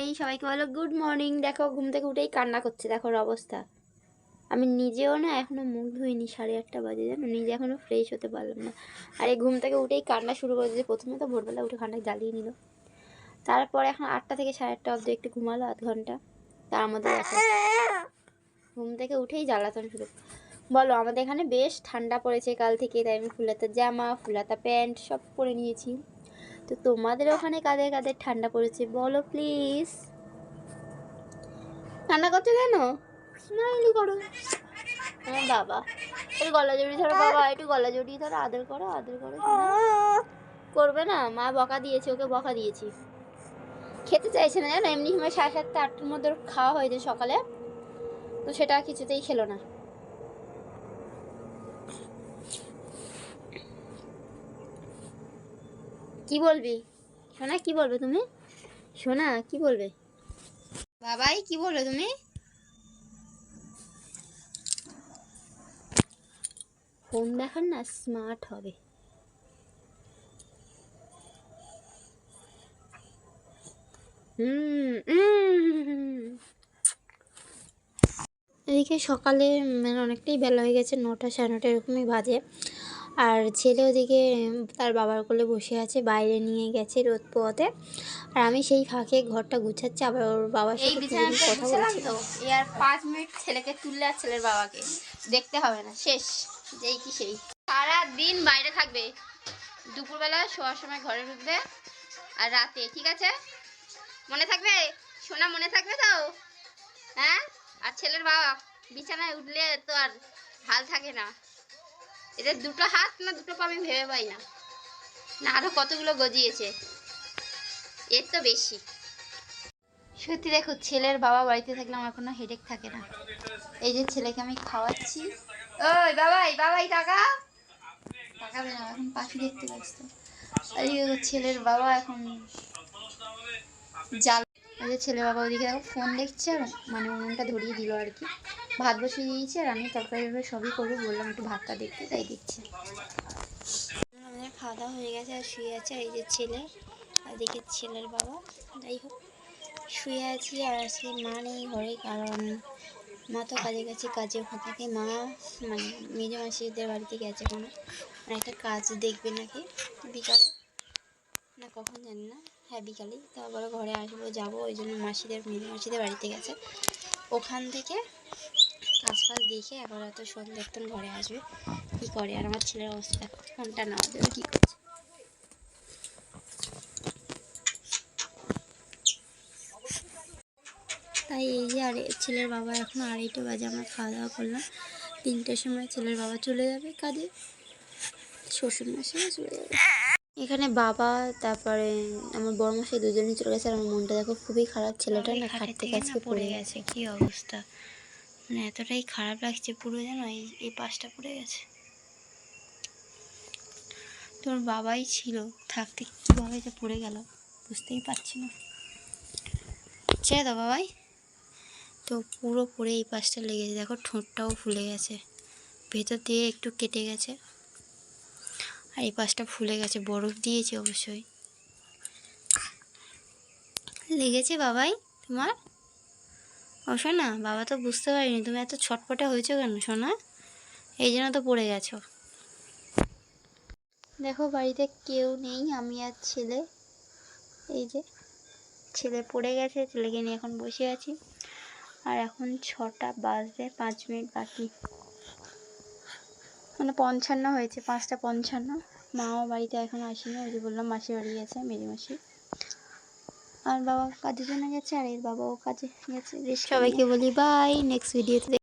বাবাই সবাইকে বলো গুড মর্নিং দেখো, ঘুম থেকে উঠেই কান্না করছে, দেখো অবস্থা। আমি নিজেও না এখনও মুখ ধুইনি, সাড়ে আটটা বাজে, জানো? নিজে এখনও ফ্রেশ হতে পারলাম না। আর এই ঘুম থেকে উঠেই কান্না শুরু করে দিয়েছে প্রথমে তো ভোরবেলা উঠে খানটা জ্বালিয়ে নিল। তারপর এখন আটটা থেকে সাড়ে আটটা অবধি একটু ঘুমালো, আধ ঘণ্টা। তার দেখো, ঘুম থেকে উঠেই জ্বালাতন শুরু। বলো, আমাদের এখানে বেশ ঠান্ডা পড়েছে কাল থেকে, তাই আমি ফুলাতা জামা, ফুলাতা প্যান্ট সব পরে নিয়েছি। তো তোমাদের ওখানে কাদের কাদের ঠান্ডা পড়েছে বলো প্লিজ ঠান্ডা করছ কেন? স্মাইলি করো। আমার বাবা। একটু গলা জড়িয়ে ধরো, বাবা। একটু গলা জড়িয়ে ধরো, আদর করো আদর করো করবে না, মা বকা দিয়েছে, ওকে বকা দিয়েছি। খেতে চাইছে না, জানো? এমনি সময় সাড়ে সাতটা, আটটার মধ্যে খাওয়া হয়েছে সকালে। তো সেটা কিছুতেই খেলো না। কি বলবি? সোনা, কি বলবে তুমি? সোনা, কি বলবে? বাবাই, কি বলবে তুমি? ফোন দেখান না স্মার্ট হবে। এদিকে সকালে মানে অনেকটাই বেলা হয়ে গেছে, নটা সাড়ে নটা এরকমই বাজে। আর ছেলে ওদিকে তার বাবার কোলে বসে আছে বাইরে নিয়ে গেছে রোদ পোয়াতে আর আমি সেই ফাঁকে ঘরটা গুছাচ্ছি আবার ওর বাবার সাথে কথা বলছি। তো এই আর পাঁচ মিনিট ছেলেকে তুললে আর ছেলের বাবাকে। দেখতে হবে না শেষ যেই কি সেই। সারা দিন বাইরে থাকবে দুপুরবেলা শোয়ার সময় ঘরে ঢুকবে আর রাতে ঠিক আছে? মনে থাকবে? সোনা মনে থাকবে তো? হ্যাঁ? আর ছেলের বাবা বিছানায় উঠলে তো আর হাল থাকে না। এদের দুটো হাত না দুটো পা আমি ভেবে পাই না। না, আরও কতগুলো গজিয়েছে। এর তো বেশি। সত্যি দেখো, ছেলের বাবা বাড়িতে থাকলে আমার কোনো হেডেক থাকে না। এই যে ছেলেকে আমি খাওয়াচ্ছি। ওই বাবাই বাবাই টাকা। তাকাবে না, এখন পাখি দেখতে এই দেখো ছেলের বাবা এখন জাল এই যে ছেলে বাবা ওদিকে দেখো ফোন দেখছে আর মানে উনুনটা ধরিয়ে দিল আর কি। ভাত বসিয়ে দিয়েছে আর আমি তরকারি সবই করব, বললাম একটু ভাতটা দেখতে, তাই দেখছি। আমাদের খাওয়া দাওয়া হয়ে গেছে আর শুয়ে আছে আর এই যে ছেলে, আর এদিকে ছেলের বাবা, যাই হোক। শুয়ে আছি আর আজকে মা নেই ঘরে, কারণ মা তো কাজে গেছে কাজে ওখান থেকে মা মানে মেজো মাসিদের বাড়িতে গেছে কোনো একটা কাজ দেখবে নাকি বিকালে? না কখন জানি না। হ্যাঁ বিকালেই তারপরে ঘরে আসব, যাব, ওই জন্য মাসিদের মেজো মাসিদের বাড়িতে গেছে। ওখান থেকে কাজ ফাজ দেখে এখন এত সন্ধ্যে একদম ঘরে আসবে। কি করে? আর আমার ছেলের অবস্থা। ফোনটা নেওয়া যাবে কি করছে? তাই এই যে আর, ছেলের বাবা এখন আড়াইটে বাজে, আমরা খাওয়া দাওয়া করলাম। তিনটের সময় ছেলের বাবা চলে যাবে কাজে। শ্বশুর মশাই চলে যাবে। এখানে বাবা তারপরে আমার বড় মশাই দুজনেই চলে গেছে আর আমার মনটা দেখো খুবই খারাপ ছেলেটা না খাট থেকে আজকে পড়ে গেছে কি অবস্থা? মানে এতটাই খারাপ লাগছে পুরো যেন এই এই পাশটা পড়ে গেছে। তোর বাবাই ছিল থাকতে কীভাবে যে পড়ে গেল বুঝতেই পারছি না। ছেড়ে দাও বাবাই। তো পুরো পড়ে এই পাশটা লেগেছে দেখো ঠোঁটটাও ফুলে গেছে। ভেতর দিয়ে একটু কেটে গেছে। আর এই পাশটা ফুলে গেছে, বরফ দিয়েছে অবশ্যই। লেগেছে বাবাই তোমার? ও শোনা বাবা তো বুঝতে পারিনি, তুমি এত ছটপটে হয়েছো কেন সোনা? এই জন্য তো পড়ে গেছো। দেখো বাড়িতে কেউ নেই, আমি আর ছেলে। এই যে, ছেলে পড়ে গেছে, ছেলেকে নিয়ে এখন বসে আছি। আর এখন ছটা বাজতে পাঁচ মিনিট বাকি। মানে পঞ্চান্ন হয়েছে পাঁচটা পঞ্চান্ন। মাও বাড়িতে এখন আসেনি ওই যে বললাম মাসি বাড়ি গেছে মেরি মাসি। আর বাবা কাজের জন্য গেছে আর এর বাবাও কাজে গেছে। সবাইকে বলি বাই নেক্সট ভিডিওতে